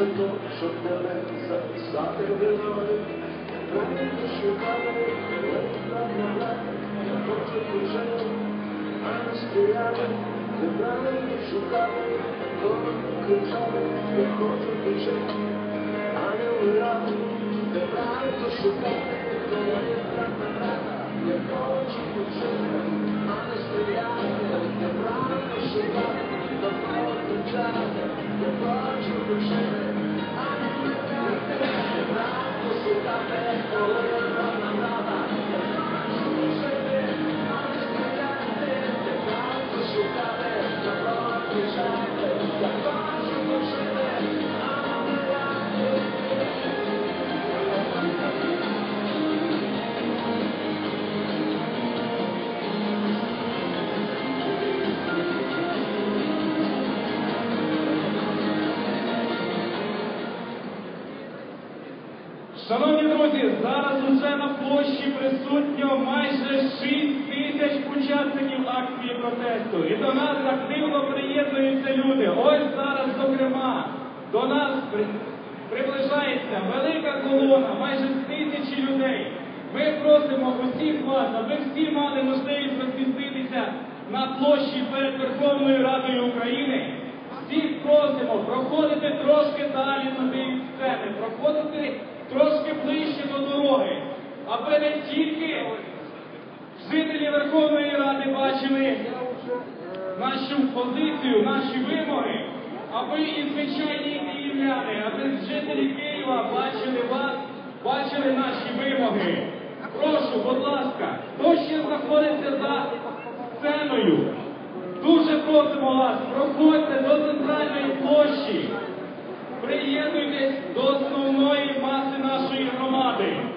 за то, щоб тебе записати. Прийду шукати, ледь я хочу вже, а не стояти, забрали і шукати, коли кричали, я хочу вже, а не вмирати, не правду шукати, коли я хочу вже, а не стояти, не правду шукати, коли кричали, я хочу вже, Thank you. Шановні друзі, зараз уже на площі присутньо майже 6 тисяч учасників акції протесту. І до нас активно приєднуються люди. Ось зараз, зокрема, до нас при- приближається велика колона, майже тисячі людей. Ми просимо усіх вас, аби всі мали можливість розміститися на площі перед Верховною Радою України. Всіх просимо проходити трошки далі на тієї сцени, проходити трошки ближче до дороги, аби не тільки жителі Верховної Ради бачили нашу позицію, наші вимоги, аби і звичайні київляни, аби жителі Києва бачили вас, бачили наші вимоги. Прошу, будь ласка, хто ще знаходиться за сценою? Дуже просимо вас, проходьте до центральної площі. Приєднуйтесь до основної маси нашої громади.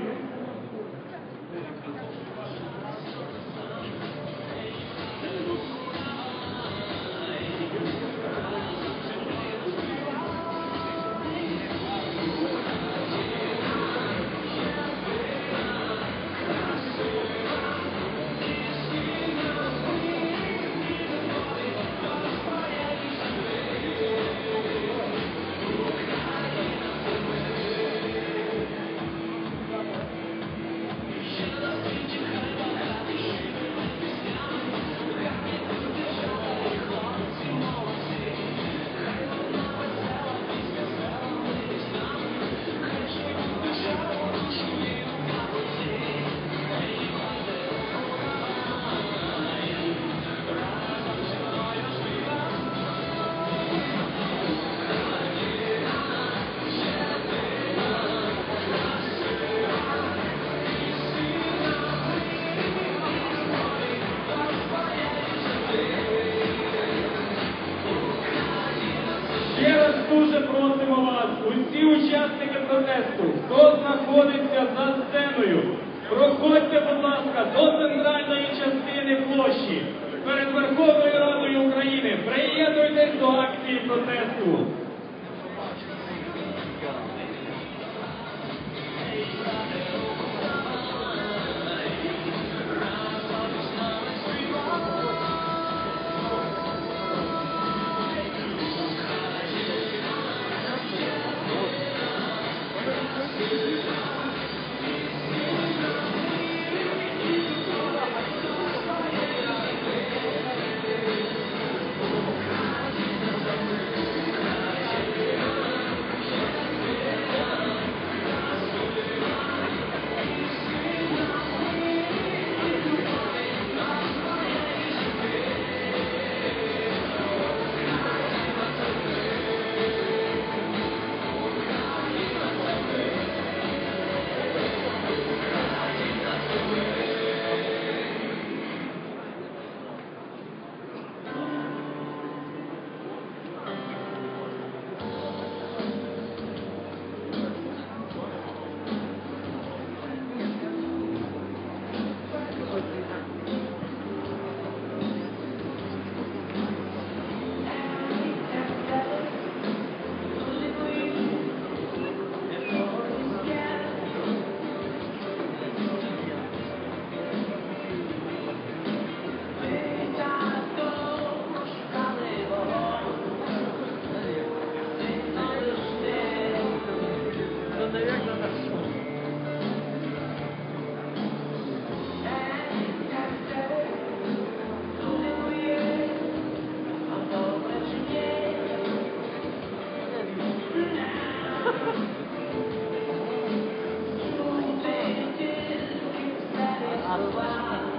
Дуже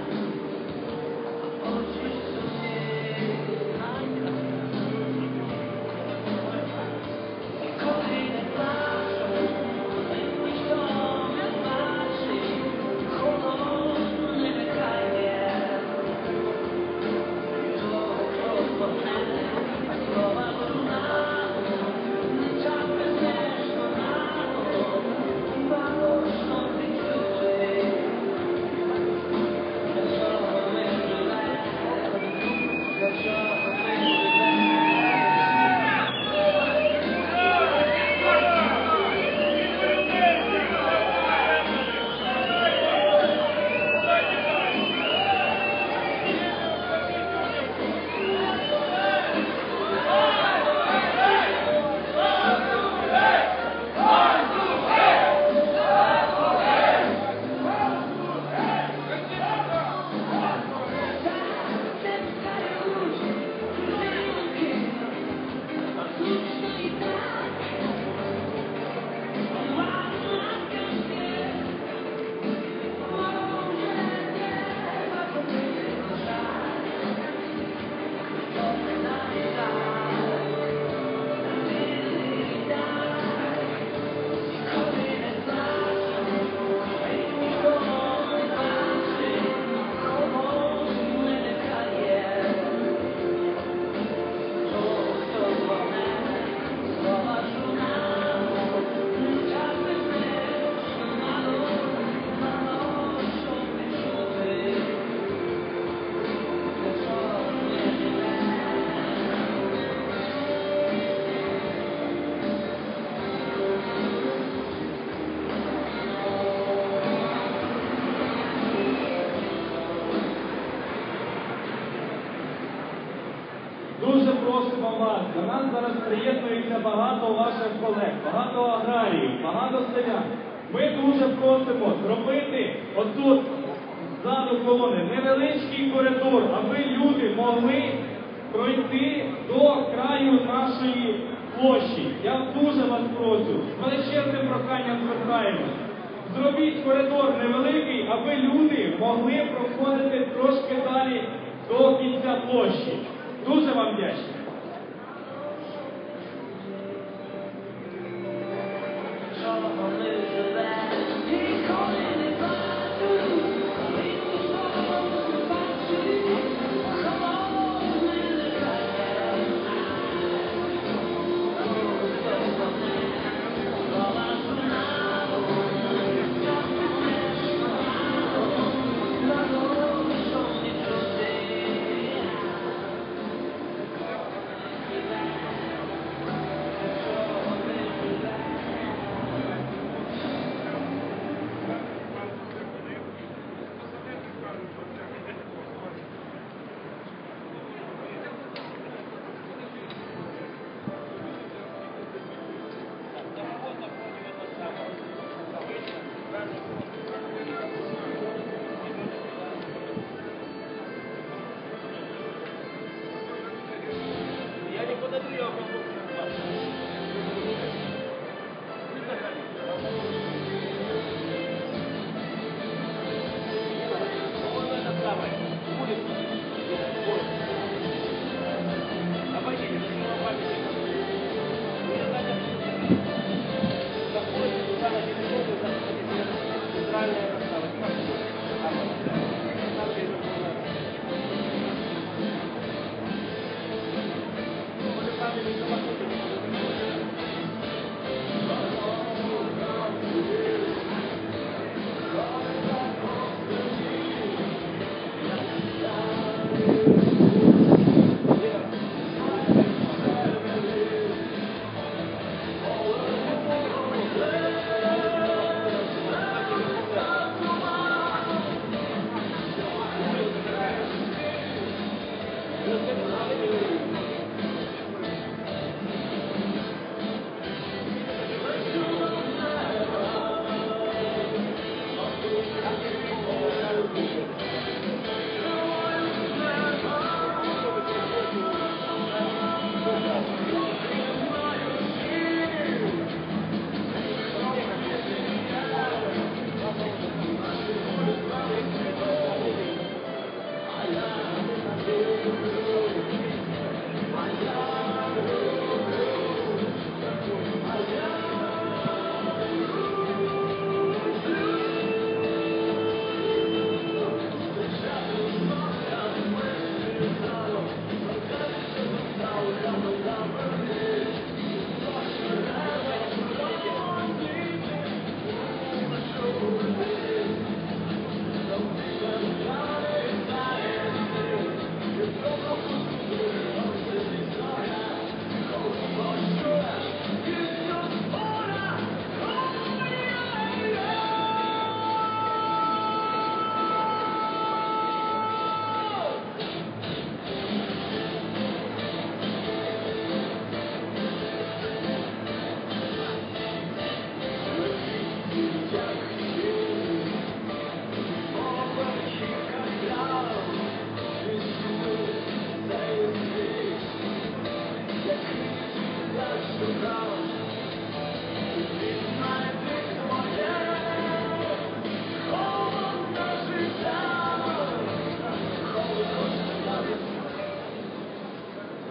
Нас зараз приєднується багато ваших колег, багато аграріїв, багато селян. Ми дуже просимо зробити отут ззаду колони невеличкий коридор, аби люди могли пройти до краю нашої площі. Я дуже вас прошу, з величезним проханням звертаємось. Зробіть коридор невеликий, аби люди могли проходити трошки далі до кінця площі. Дуже вам вдячний. Gracias.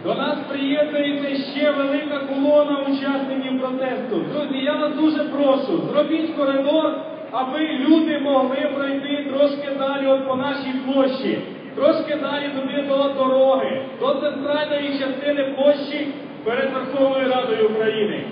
До нас приєднується ще велика колона учасників протесту. Друзі, я вас дуже прошу, зробіть коридор, аби люди могли пройти трошки далі от по нашій площі, трошки далі туди до дороги, до центральної частини площі перед Верховною Радою України.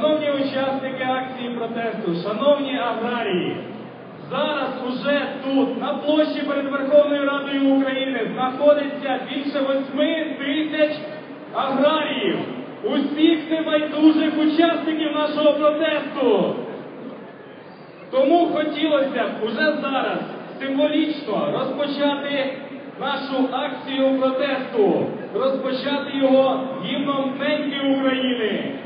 Шановні учасники акції протесту, шановні аграрії, зараз уже тут, на площі перед Верховною Радою України, знаходиться більше восьми тисяч аграріїв, усіх небайдужих учасників нашого протесту. Тому хотілося б уже зараз символічно розпочати нашу акцію протесту, розпочати його гімном неньки України.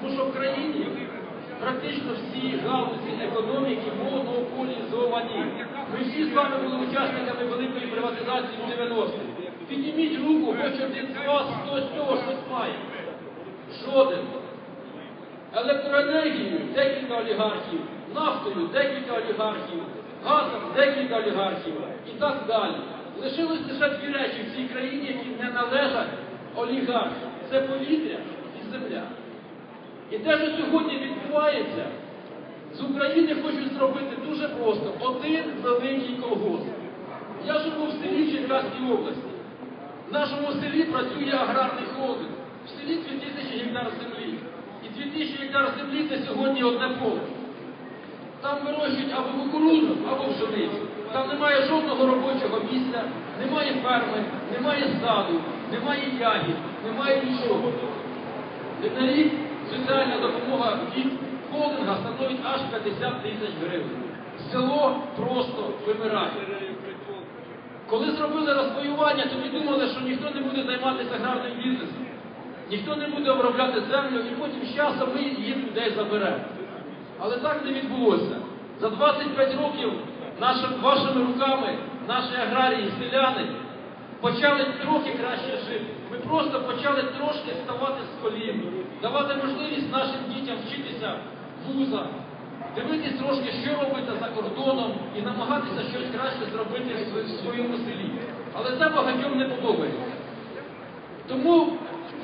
Тому що в країні практично всі галузі економіки монополізовані. Ми всі з вами були учасниками великої приватизації в 90-х. Підніміть руку, хоч один з вас, хто з цього щось має. Жоден. Електроенергією декілька олігархів, нафтою декілька олігархів, газом декілька олігархів і так далі. Лишилось лише дві речі в цій країні, які не належать олігархам. Це повітря і земля. І те, що сьогодні відбувається, з України хочуть зробити дуже просто один великий колгосп. Я живу в селі Черкаській області. В нашому селі працює аграрний холдинг. В селі 2000 гектар землі. І 2000 гектар землі це сьогодні одне поле. Там вирощують або кукурудзу, або пшеницю. Там немає жодного робочого місця, немає ферми, немає саду, немає ягід, немає нічого. На рік соціальна допомога від холдинга становить аж 50 тисяч гривень. Село просто вимирає. Коли зробили розпаювання, тоді думали, що ніхто не буде займатися аграрним бізнесом, ніхто не буде обробляти землю, і потім з часом ми їх людей заберемо. Але так не відбулося. За 25 років нашим, вашими руками наші аграрії, селяни почали трохи краще жити. Ми просто почали трошки ставати з колін, давати можливість нашим дітям вчитися в вузах, дивитись трошки, що робити за кордоном і намагатися щось краще зробити в своєму селі. Але це багатьом не подобається. Тому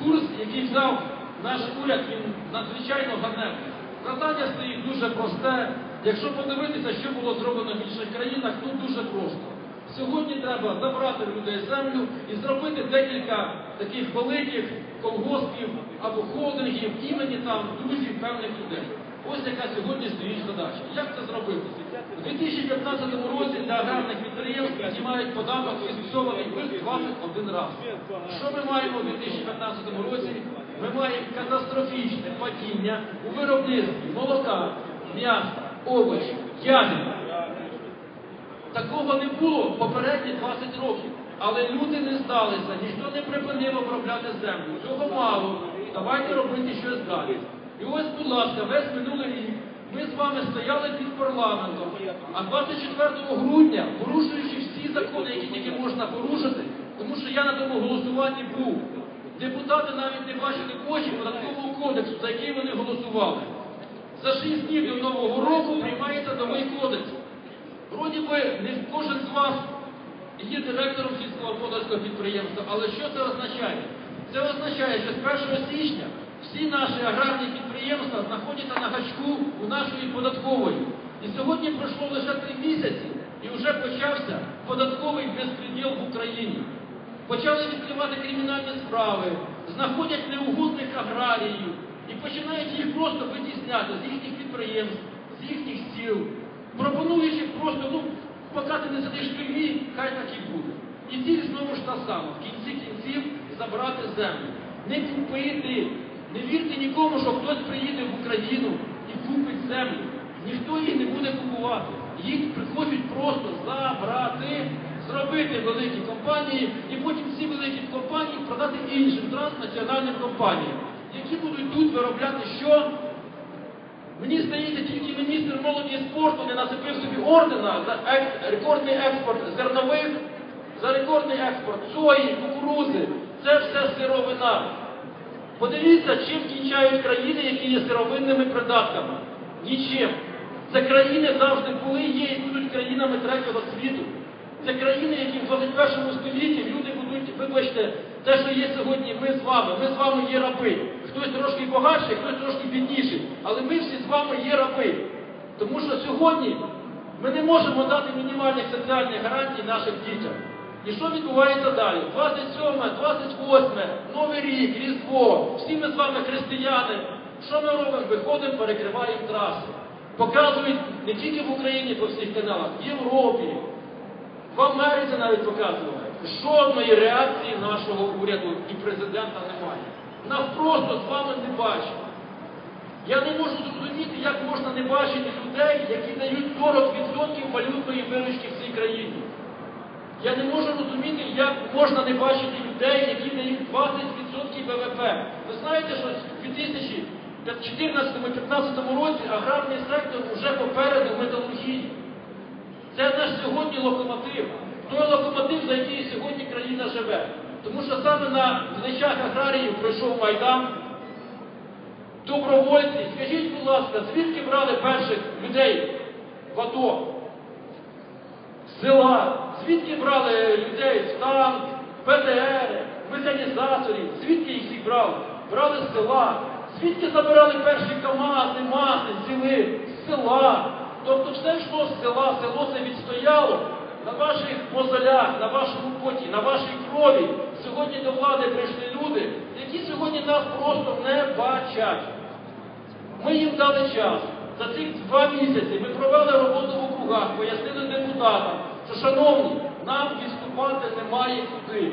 курс, який взяв наш уряд, він надзвичайно ганебний. Завдання стоїть дуже просте. Якщо подивитися, що було зроблено в інших країнах, тут дуже просто. Сьогодні треба забрати людей землю і зробити декілька таких великих колгоспів або холдингів імені там друзів певних людей. Ось яка сьогодні стоїть задача. Як це зробити? У 2015 році для аграрних підприємств знімають податок фіксований лише 21 раз. Що ми маємо у 2015 році? Ми маємо катастрофічне падіння у виробництві молока, м'яса, овочів, ягід. Такого не було попередні 20 років. Але люди не здалися, ніхто не припинив обробляти землю. Цього мало. Давайте робити щось далі. І ось, будь ласка, весь минулий рік ми з вами стояли під парламентом, а 24 грудня, порушуючи всі закони, які тільки можна порушити, тому що я на тому голосуванні був. Депутати навіть не бачили очі податкового кодексу, за який вони голосували. За 6 днів до Нового року приймається новий кодекс. Вроді би, не кожен з вас є директором сільськогосподарського підприємства, але що це означає? Це означає, що з 1 січня всі наші аграрні підприємства знаходяться на гачку у нашої податкової. І сьогодні пройшло лише три місяці, і вже почався податковий безпреділ в Україні. Почали відкривати кримінальні справи, знаходять неугодних аграріїв і починають їх просто витісняти з їхніх підприємств, з їхніх сіл, пропонуючи просто, ну, поки ти не сидиш в тюрмі, хай так і буде. І ціль знову ж та сама, в кінці кінців забрати землю. Не купити, не вірте нікому, що хтось приїде в Україну і купить землю. Ніхто її не буде купувати. Їх хочуть просто забрати, зробити великі компанії і потім ці великі компанії продати іншим транснаціональним компаніям, які будуть тут виробляти що? Мені здається, тільки міністр молоді і спорту не насипив собі ордена за рекордний експорт зернових, за рекордний експорт сої, кукурузи. Це все сировина. Подивіться, чим кінчають країни, які є сировинними придатками. Нічим. Це країни завжди були, є і будуть країнами третього світу. Це країни, які в 21 столітті люди будуть, вибачте, те, що є сьогодні, ми з вами. Ми з вами є раби. Хтось трошки багатший, хтось трошки бідніший. Але ми всі з вами є раби. Тому що сьогодні ми не можемо дати мінімальних соціальних гарантій нашим дітям. І що відбувається далі? 27, 28, Новий рік, Різдво, всі ми з вами християни. Що ми робимо? Виходимо, перекриваємо траси. Показують не тільки в Україні по всіх каналах, в Європі, в Америці навіть показували. Жодної реакції нашого уряду і президента немає. Нас просто з вами не бачать. Я не можу зрозуміти, як можна не бачити людей, які дають 40% валютної виручки в цій країні. Я не можу розуміти, як можна не бачити людей, які дають 20% ВВП. Ви знаєте, що в 2014-2015 році аграрний сектор вже попереду металургії. Це наш сьогодні локомотив. Той локомотив, за який сьогодні країна живе. Тому що саме на плечах аграріїв пройшов Майдан. Добровольці, скажіть, будь ласка, звідки брали перших людей в АТО? Села, звідки брали людей з танк, ПТР, механізаторів, звідки їх всіх брали? Брали з села. Звідки забирали перші КАМАЗи, МАЗи, ціли? З села. Тобто все йшло з села, село це відстояло. На ваших мозолях, на вашому поті, на вашій крові сьогодні до влади прийшли люди, які сьогодні нас просто не бачать. Ми їм дали час. За цих два місяці ми провели роботу в округах, пояснили депутатам, що, шановні, нам відступати немає куди.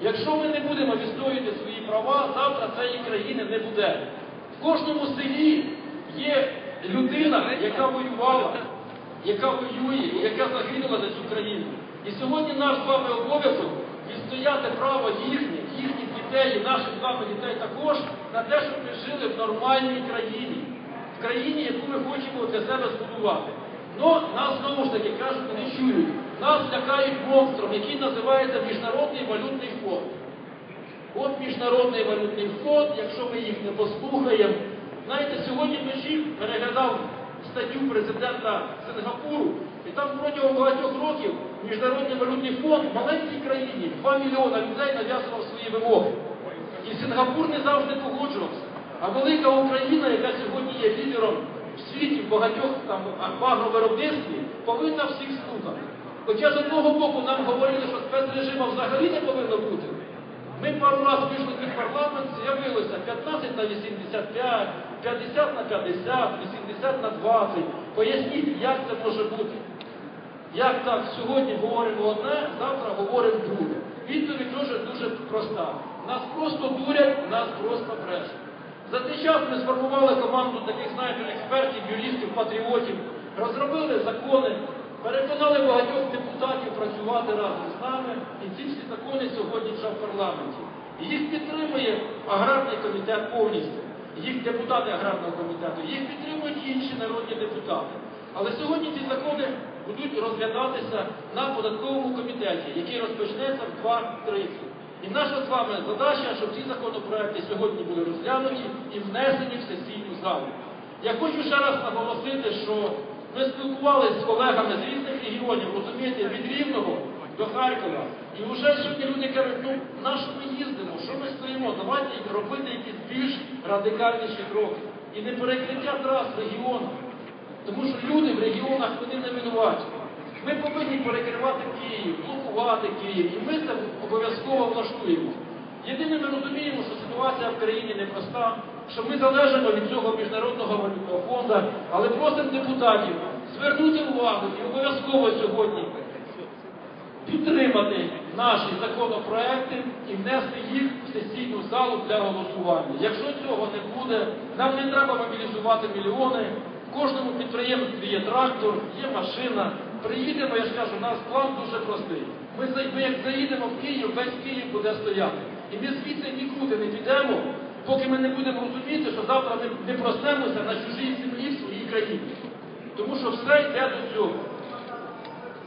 Якщо ми не будемо відстоювати свої права, завтра цієї країни не буде. В кожному селі є людина, яка воювала, яка воює, яка загинула за цю країну. І сьогодні наш з вами обов'язок відстояти право їхніх, їхніх дітей наших вами дітей також на те, щоб ми жили в нормальній країні, в країні, яку ми хочемо для себе збудувати. Но нас знову ж таки кажуть, не чують. Нас лякають монстром, який називається Міжнародний валютний фонд. От Міжнародний валютний фонд, якщо ми їх не послухаємо. Знаєте, сьогодні вночі переглядав статтю президента Сингапуру, і там протягом багатьох років Міжнародний валютний фонд в маленькій країні 2 мільйона людей нав'язував свої вимоги. І Сингапур не завжди погоджувався. А велика Україна, яка сьогодні є лідером в світі в багатьох там агровиробництві, повинна всіх слухати. Хоча з одного боку нам говорили, що спецрежиму взагалі не повинно бути. Ми пару разів вийшли під парламент, з'явилося 15 на 85, 50 на 50, 80 на 20. Поясніть, як це може бути. Як так сьогодні говоримо одне, завтра говоримо друге. Відповідь дуже дуже проста. Нас просто дурять, нас просто брешуть. За цей час ми сформували команду таких, знаєте, експертів, юристів, патріотів, розробили закони, переконали багатьох депутатів працювати разом з нами, і ці всі закони сьогодні вже в парламенті. Їх підтримує аграрний комітет повністю, їх депутати аграрного комітету, їх підтримують інші народні депутати. Але сьогодні ці закони будуть розглядатися на податковому комітеті, який розпочнеться в 2.30. І наша з вами задача, щоб ці законопроекти сьогодні були розглянуті і внесені в сесійну залу. Я хочу ще раз наголосити, що ми спілкувалися з колегами з різних регіонів, розумієте, від Рівного до Харкова. І вже сьогодні люди кажуть, ну на що ми їздимо, що ми стоїмо, давайте робити якісь більш радикальніші кроки. І не перекриття трас регіону. Тому що люди в регіонах вони не винуваті. Ми повинні перекривати Київ, блокувати Київ, і ми це обов'язково влаштуємо. Єдине, ми розуміємо, що ситуація в країні непроста, що ми залежимо від цього міжнародного валютного фонду, але просимо депутатів звернути увагу і обов'язково сьогодні підтримати наші законопроекти і внести їх в сесійну залу для голосування. Якщо цього не буде, нам не треба мобілізувати мільйони. В кожному підприємстві є трактор, є машина. Приїдемо, я ж кажу, у нас план дуже простий. Ми, ми як заїдемо в Київ, весь Київ буде стояти. І ми звідси нікуди не підемо, поки ми не будемо розуміти, що завтра ми не проснемося на чужій землі в своїй країні. Тому що все йде до цього.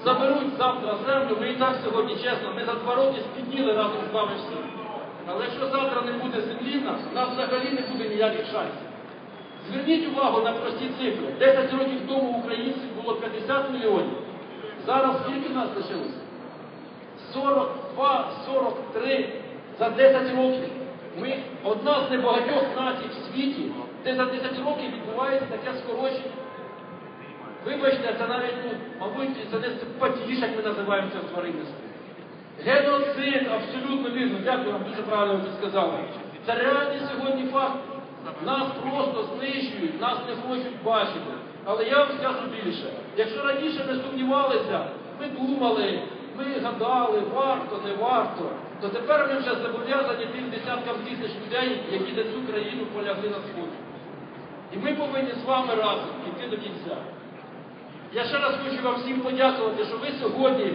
Заберуть завтра землю, ми і так сьогодні чесно, ми за два роки спідніли разом з вами всі. Але якщо завтра не буде землі в нас, у нас взагалі не буде ніяких шансів. Зверніть увагу на прості цифри. 10 років тому українців було 50 мільйонів. Зараз скільки нас лишилося? 42, 43 за 10 років. Ми одна з небагатьох націй в світі, де за 10 років відбувається таке скорочення. Вибачте, це навіть, ну, мабуть, це не симпатіше, як ми називаємо це в тваринництві. Геноцид, абсолютно вірно, дякую вам, дуже правильно ви сказали. Це реальний сьогодні факт. Нас просто знищують, нас не хочуть бачити. Але я вам скажу більше. Якщо раніше ми сумнівалися, ми думали, ми гадали, варто, не варто, то тепер ми вже зобов'язані тим десяткам тисяч людей, які на цю країну полягли на сході. І ми повинні з вами разом йти до кінця. Я ще раз хочу вам всім подякувати, що ви сьогодні,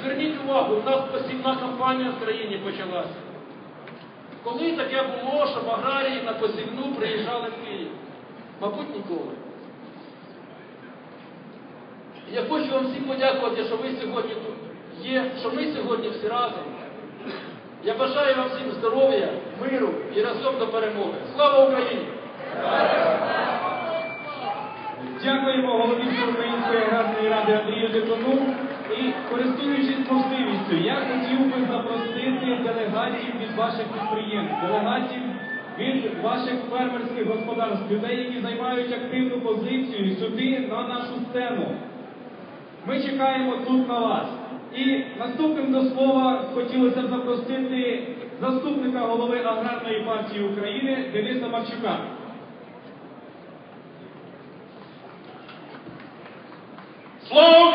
зверніть увагу, у нас посівна кампанія в країні почалася. Коли таке було, щоб аграрії на посівну приїжджали в Київ? Мабуть, ніколи. Я хочу вам всім подякувати, що ви сьогодні тут є, що ми сьогодні всі разом. Я бажаю вам всім здоров'я, миру і разом до перемоги. Слава Україні! Дякуємо голові Української аграрної ради Андрію Дикону. І користуючись можливістю, я хотів би запросити делегатів від ваших підприємств, делегатів від ваших фермерських господарств, людей, які займають активну позицію сюди на нашу сцену. Ми чекаємо тут на вас. І наступним до слова хотілося б запросити заступника голови аграрної партії України Дениса Марчука. Слава